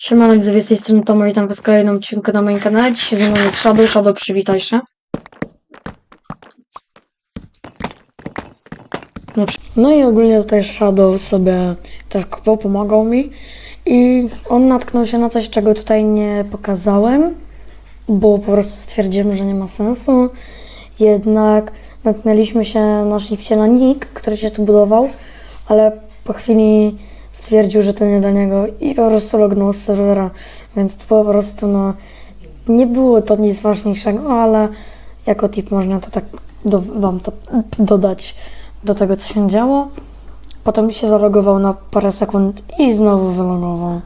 Widzowie, z tej strony Tomo, witam was w kolejnym odcinku na moim kanale. Dzisiaj ze mną jest Shadow. Shadow, przywitaj się. No, No i ogólnie tutaj Shadow sobie też kopał, pomagał mi. I on natknął się na coś, czego tutaj nie pokazałem, bo po prostu stwierdziłem, że nie ma sensu. Jednak natknęliśmy się na shifcie na Nick, który się tu budował, ale po chwili stwierdził, że to nie dla niego i po prostu lognął z serwera, więc to po prostu no nie było to nic ważniejszego, ale jako tip można to tak do, wam to dodać do tego, co się działo. Potem się zalogował na parę sekund i znowu wylogował.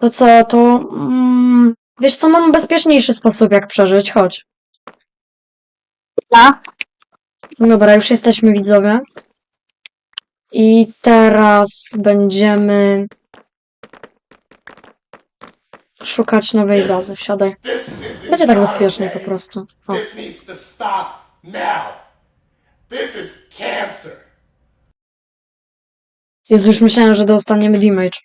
To co, to mm, wiesz co, mam bezpieczniejszy sposób jak przeżyć, chodź. No. No Dobra, już jesteśmy widzowie. I teraz będziemy szukać nowej bazy. Wsiadaj. Będzie tak bezpiecznie po prostu. O. This needs to stop now. This is cancer. Jezu, już myślałem, że dostaniemy damage.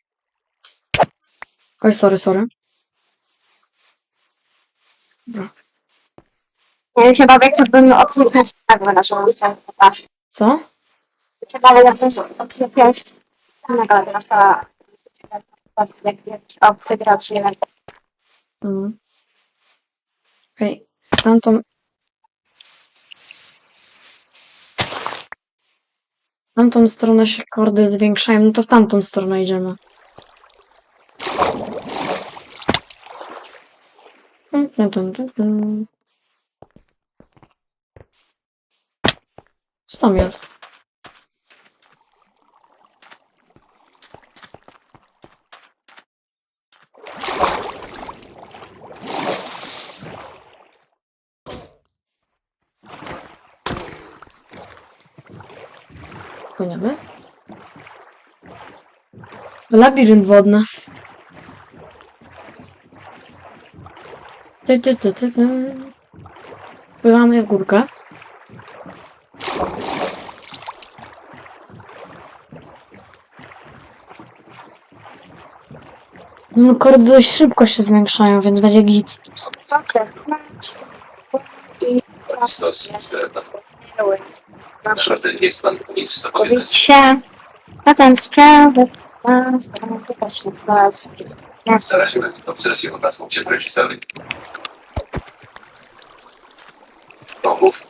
Oj, sorry, sorry. Ja się bawię, jakbym odsłuchać nagłę naszą twarz. Co? Się bawię, jakbym odsłuchać nagłę nasza jak jakiś obcy gracz, nie wiem. Mhm. Okej. Tamtą... Tamtą stronę się kordy zwiększają, no to w tamtą stronę idziemy. Tum, tum, tum, tum. Co tam jest? Płyniemy? Labirynt wodny. Ty, ty, ty, ty, ty. Pływamy w górkę. No kordy dość szybko się zwiększają, więc będzie git. No. I były. Naprawdę nie się. Potem sprawy. A, sprawy też nie was. Nie Zarazimy obsesją na funkcie reżysery. Domów.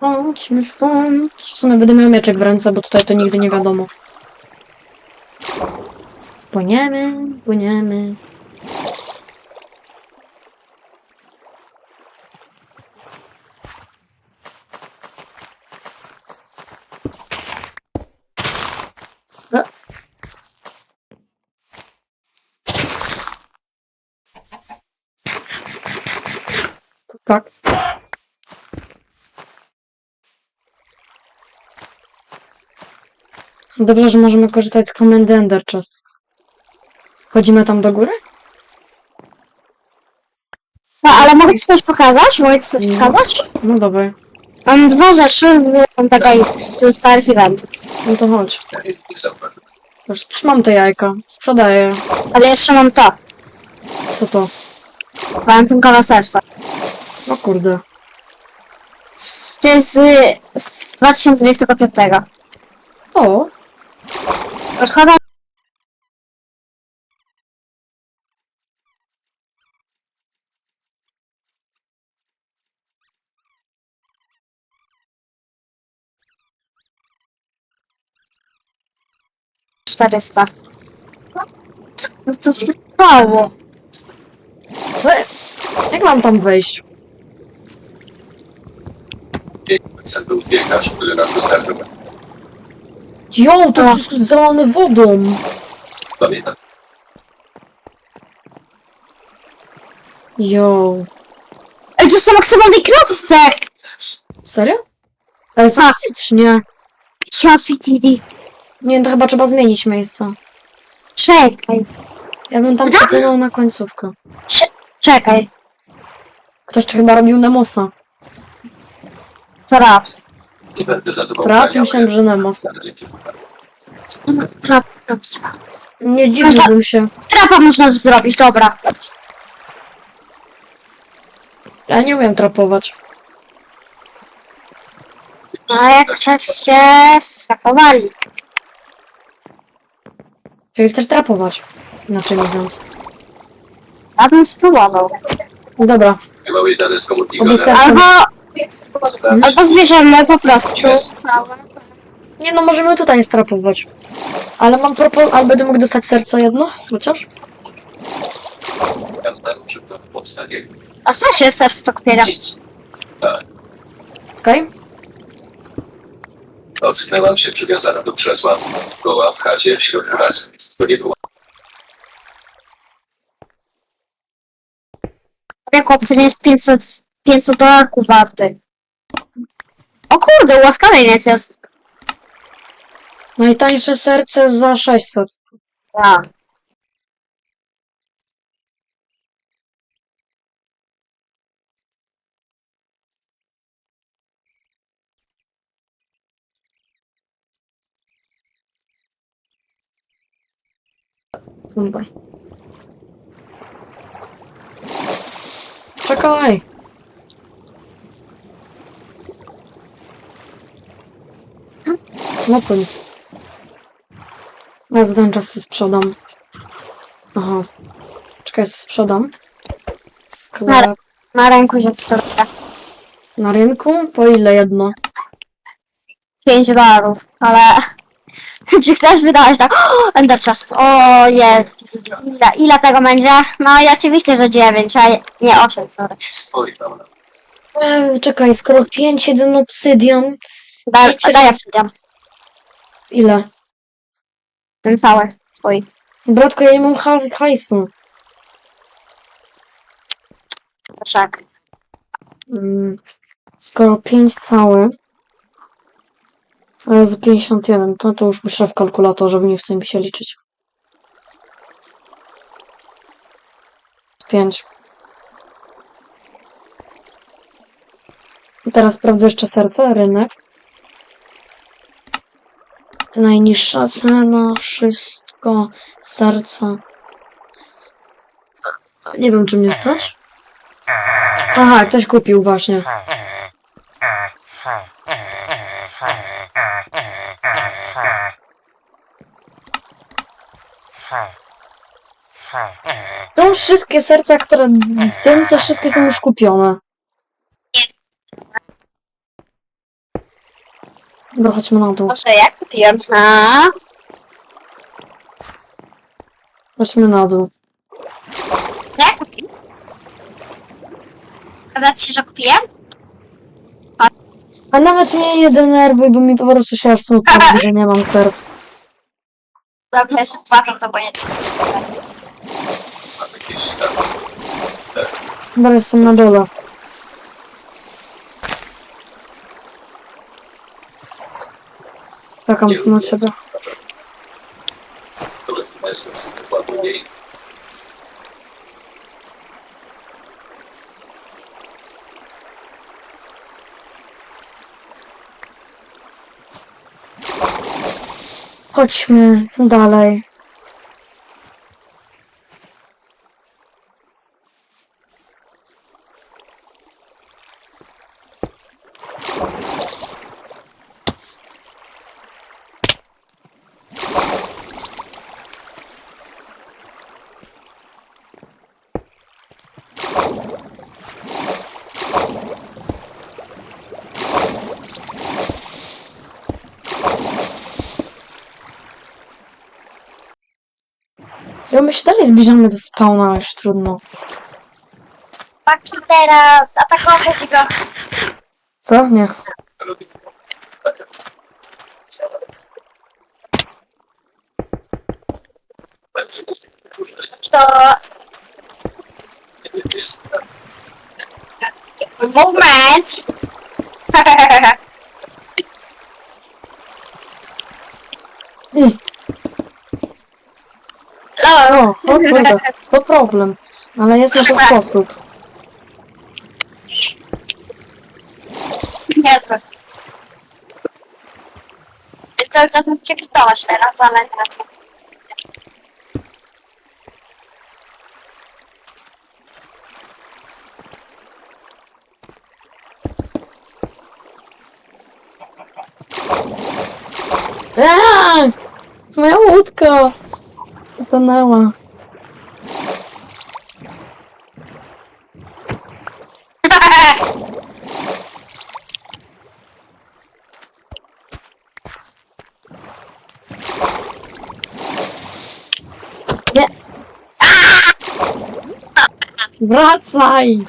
Chodźmy stąd. W sumie będę miał mieczek w ręce, bo tutaj to nigdy nie wiadomo. Płyniemy, płyniemy. Tak. Dobrze, że możemy korzystać z komendy Ender Chest. Wchodzimy tam do góry? No, ale mogę ci coś pokazać? Mogę ci coś pokazać? No dobra. Mam dwa rzeczy z tego z starych eventów. No to chodź. Już też mam te jajka. Sprzedaję. Ale jeszcze mam to. Co to? Walentynkowe serce. O kurde. Z- To jest z, z 2025. O! Szkoda. Czterysta. No to się stało. E, Jak mam tam wejść? Cel był zbiegać, który nam dostarczył. Jo, to wszystko jest zalane wodą. Pamiętam. Jo. Ej, tu są maksymalnej klatce! Serio? Ej, faktycznie. Happy TD. Nie, to chyba trzeba zmienić miejsce. Czekaj, Ja bym tam przepłynął na końcówkę. czekaj. Ktoś tu chyba robił Nemosa. Teraz. Nie będę ganiał, myślałem, że Nemos. Trap, trap, trap. Nie dziwiłbym się. Trapa można zrobić, dobra. Ja nie umiem trapować. No jak się strapowali. Czyli chcesz trapować. Inaczej mówiąc. Ja bym spróbował. Dobra. Chyba wyjdę z komórki. Oby ser- Albo, Albo... albo zbierzemy po prostu całe. Nie no, możemy tutaj strapować. Ale mam propo... Ale będę mógł dostać serce jedno? Chociaż? A co się serce to? Nic. Tak. Okej? Ocknęłam się przywiązana do krzesła. Goła w chacie w środku lasu. To nie było. Jak chłopcy nie jest 500, 500 dolarków warty. O kurde, łaskawieniec jest. Najtańsze serce za 600. Ja. Dobra. Czekaj! No płyń. Ja za ten czas się sprzedam. Aha. Czekaj, sprzedam. Sklep Na ręku się sprzeda. na rynku? Po ile jedno? 5 dolarów, ale... Czy chcesz wydać tak? O, Ender Chest. O, jest. Ile, ile tego będzie? No i oczywiście, że 9, a nie 8, sorry. Stoi. Eee, czekaj, skoro 5, jeden obsydian. Daj, Wiecie, daj że-. Ile? Ten cały. Twój. Bratko, ja nie mam ha- hajsu. Proszek. Mm, skoro 5 całe, Jezu, 51, to, to już muszę w kalkulatorze, bo nie chce mi się liczyć. 5. I teraz sprawdzę jeszcze serce, rynek. Najniższa cena, wszystko, serca. Nie wiem, czy mnie stać. Aha, ktoś kupił właśnie. No, wszystkie serca, które w tym, to wszystkie są już kupione. Dobra, chodźmy na dół. Proszę, jak kupiłem? A? Chodźmy na dół. Jak kupiłem? Gadać ci, że kupiłem? A nawet mnie nie denerwuj, bo mi po prostu się aż smutno robi, że nie mam serc. Dobra, jest płacą to, bo nie trzeba. Mam jakieś stare. Dobra, jestem na dole. Czekam tu na ciebie. Dobra, jestem z dokładnie mniej. Chodźmy dalej. Ja my się dalej zbliżamy do spawna, ale już trudno. Paki teraz, atakować go. Co? Nie. To nie wiem, jest. movement. I, Lol. O, o kurde, to problem. Ale jest na to sposób. Nie, to... cały czas mógł cię krytować teraz, ale... Eee! Moja łódka! Utonęła. Nie! Wracaj!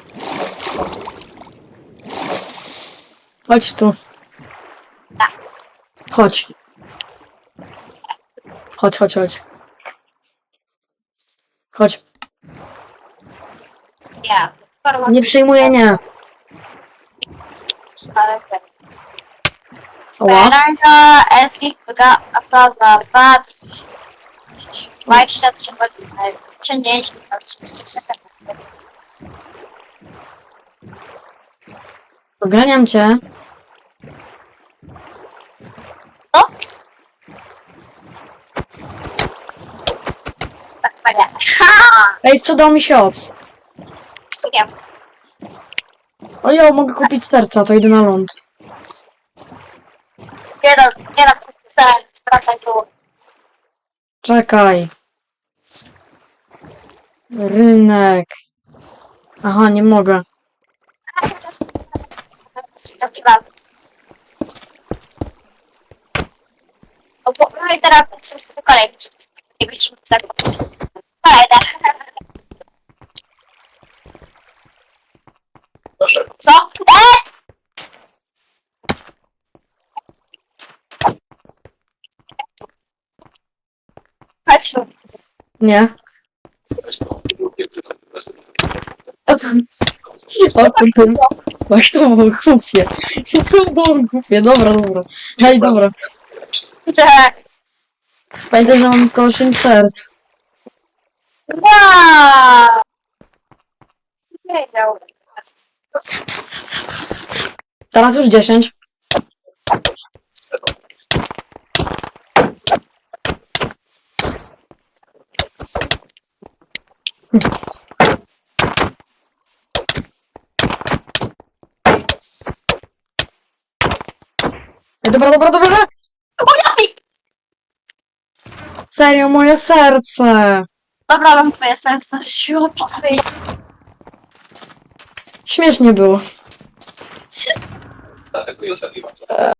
Chodź tu. Chodź. Chodź, chodź, chodź. Chodź. Ja. Nie przyjmuję, nie. Ała. Eswik, Wyga, Asa za 2, 23 godziny, 50, 33 sekundy. Poganiam cię. Co? Tak, fajnie. Ha! Ej, sprzedał mi się ops. Wiem. Ojo, mogę kupić serca, to idę na ląd. Jeden, jeden, sen, sprawdzaj tu. Czekaj. S- Rynek. Aha, nie mogę. To ci. O, no i teraz coś z kolejny. Nie za Proszę. Co? E! Chodź tu. Nie. O kurde. Właśnie to było głupie. To było głupie. Dobra, dobra. Ej, dobra. Tak. Pamiętaj, że mam 8 serc. Wiedział. Teraz już 10. Ej, dobra, dobra, dobra. dobra. Serio, moje serce. Dobra, mam twoje serce. Siło, twoje. Śmiesznie było. Piwa.